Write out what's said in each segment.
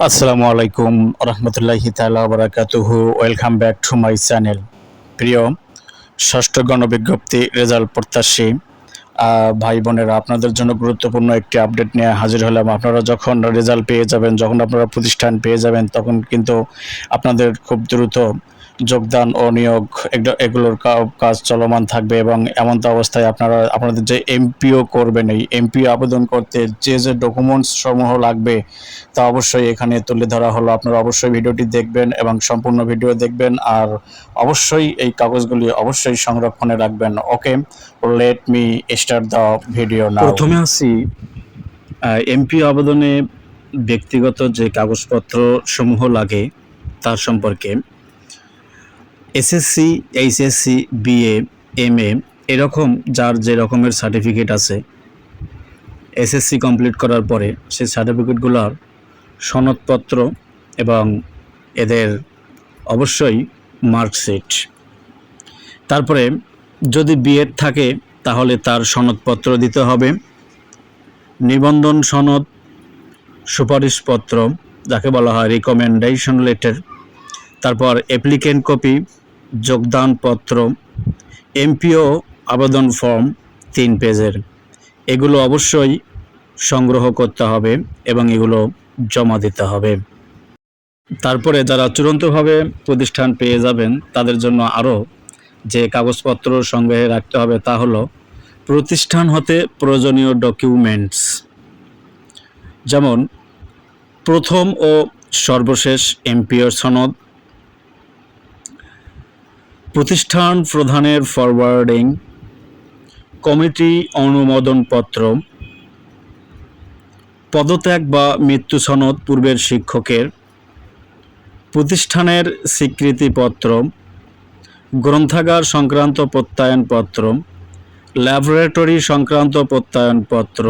আসসালামু আলাইকুম রহমতুল্লাহি তালা বারাকাতুহু। Welcome back to my channel প্রিয় ষষ্ঠ গণবিজ্ঞপ্তি রেজাল্ট প্রত্যাশী ভাই বোনেরা, আপনাদের জন্য গুরুত্বপূর্ণ একটি আপডেট নিয়ে হাজির হলাম। আপনারা যখন রেজাল্ট পেয়ে যাবেন, যখন আপনারা প্রতিষ্ঠান পেয়ে যাবেন, তখন কিন্তু আপনাদের খুব দ্রুত যোগদান ও নিয়োগ এগুলোর কাজ চলমান থাকবে এবং এমন তো অবস্থায় আপনারা, আপনাদের যে এমপিও করবেন, এই এমপিও আবেদন করতে যে যে ডকুমেন্টস সমূহ লাগবে তা অবশ্যই এখানে তুলে ধরা হলো। আপনারা অবশ্যই ভিডিওটি দেখবেন এবং সম্পূর্ণ ভিডিও দেখবেন আর অবশ্যই এই কাগজগুলি অবশ্যই সংরক্ষণে রাখবেন। Okay let me start the video now প্রথমে আসি এমপি আবেদনে ব্যক্তিগত যে কাগজপত্র সমূহ লাগে তার সম্পর্কে। SSC HSC BA M A এরকম যার যে রকমের সার্টিফিকেট আছে এসএসসি কমপ্লিট করার পরে সেই সার্টিফিকেটগুলোর সনদপত্র এবং এদের অবশ্যই মার্কশিট। তারপরে যদি বিএড থাকে, তাহলে তার সনদপত্র দিতে হবে। নিবন্ধন সনদ, সুপারিশপত্র, যাকে বলা হয় রিকমেন্ডেশন লেটার তারপর অ্যাপ্লিকেন্ট কপি যোগদানপত্র, এমপিও আবেদন ফর্ম তিন পেজের। এগুলো অবশ্যই সংগ্রহ করতে হবে এবং এগুলো জমা দিতে হবে। তারপরে যারা চূড়ান্তভাবে প্রতিষ্ঠান পেয়ে যাবেন, তাদের জন্য আরও যে কাগজপত্র সংগ্রহে রাখতে হবে তা হলো প্রতিষ্ঠান হতে প্রয়োজনীয় ডকুমেন্টস। যেমন প্রথম ও সর্বশেষ এমপিওর সনদ প্রতিষ্ঠান প্রধানের ফরওয়ার্ডিং কমিটি অনুমোদনপত্র পদত্যাগ বা মৃত্যু সনদ পূর্বের শিক্ষকের, প্রতিষ্ঠানের স্বীকৃতিপত্র গ্রন্থাগার সংক্রান্ত প্রত্যয়নপত্র ল্যাবরেটরি সংক্রান্ত প্রত্যয়নপত্র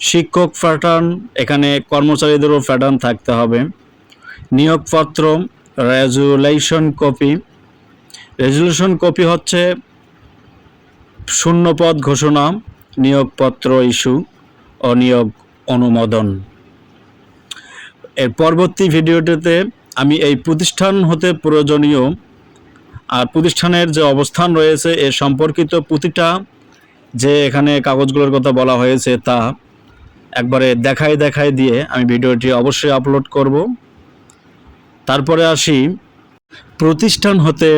শিক্ষক প্যাটার্ন এখানে কর্মচারীদেরও প্যাটার্ন থাকতে হবে, নিয়োগপত্র, রেজুলেশন কপি রেজুলেশন কপি হচ্ছে শূন্যপদ ঘোষণা, নিয়োগপত্র ইস্যু ও নিয়োগ অনুমোদন। এর পরবর্তী ভিডিওটিতে আমি এই প্রতিষ্ঠান হতে প্রয়োজনীয় আর প্রতিষ্ঠানের যে অবস্থান রয়েছে, এ সম্পর্কিত প্রতিটা যে এখানে কাগজগুলোর কথা বলা হয়েছে, তা একবারে দেখাই দেখাই দিয়ে আমি ভিডিওটি অবশ্যই আপলোড করব। তারপরে আসি, প্রতিষ্ঠান হতে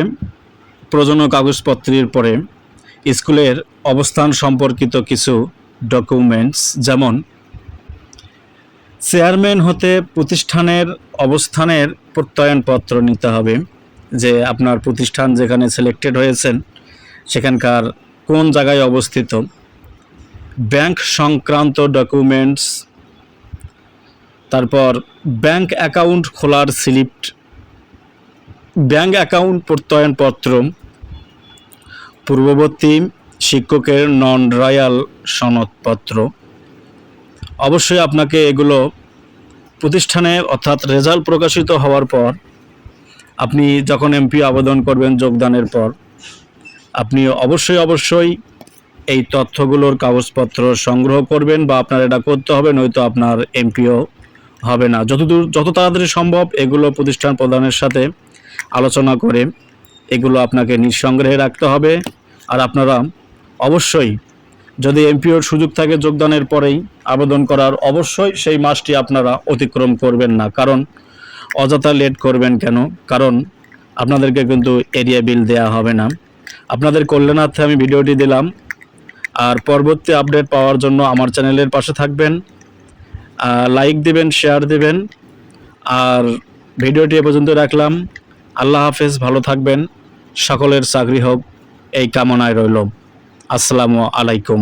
প্রয়োজনীয় কাগজপত্রের পরে স্কুলের অবস্থান সম্পর্কিত কিছু ডকুমেন্টস যেমন চেয়ারম্যান হতে প্রতিষ্ঠানের অবস্থানের প্রত্যয়নপত্র নিতে হবে, যে আপনার প্রতিষ্ঠান যেখানে সিলেক্টেড হয়েছেন, সেখানকার কোন জায়গায় অবস্থিত। ব্যাংক সংক্রান্ত ডকুমেন্টস তারপর ব্যাংক অ্যাকাউন্ট খোলার স্লিপ, ব্যাংক অ্যাকাউন্ট প্রত্যয়নপত্র পূর্ববর্তী শিক্ষকের নন রয়্যাল সনদপত্র। অবশ্যই আপনাকে এগুলো প্রতিষ্ঠানে অর্থাৎ রেজাল্ট প্রকাশিত হওয়ার পর, আপনি যখন এমপি আবেদন করবেন যোগদানের পর, আপনি অবশ্যই অবশ্যই এই তথ্যগুলোর কাগজপত্র সংগ্রহ করবেন বা আপনার এটা করতে হবে, নয়তো আপনার এমপিও হবে না। যতদূর, যত তাড়াতাড়ি সম্ভব এগুলো প্রতিষ্ঠান প্রদানের সাথে আলোচনা করে এগুলো আপনাকে নিঃসংগ্রহে রাখতে হবে। আর আপনারা অবশ্যই যদি এমপিওর সুযোগ থাকে যোগদানের পরেই আবেদন করার, অবশ্যই সেই মাসটি আপনারা অতিক্রম করবেন না। কারণ অযথা লেট করবেন কেন? কারণ আপনাদেরকে কিন্তু এরিয়া বিল দেয়া হবে না। আপনাদের কল্যাণার্থে আমি ভিডিওটি দিলাম। আর পরবর্তী আপডেট পাওয়ার জন্য আমার চ্যানেলের পাশে থাকবেন। লাইক দিবেন শেয়ার দিবেন। আর ভিডিওটি এ পর্যন্ত রাখলাম। আল্লাহ হাফেজ, ভালো থাকবেন। সকলের চাকরি হোক। এই কামনায় রইল। আসসালামু আলাইকুম।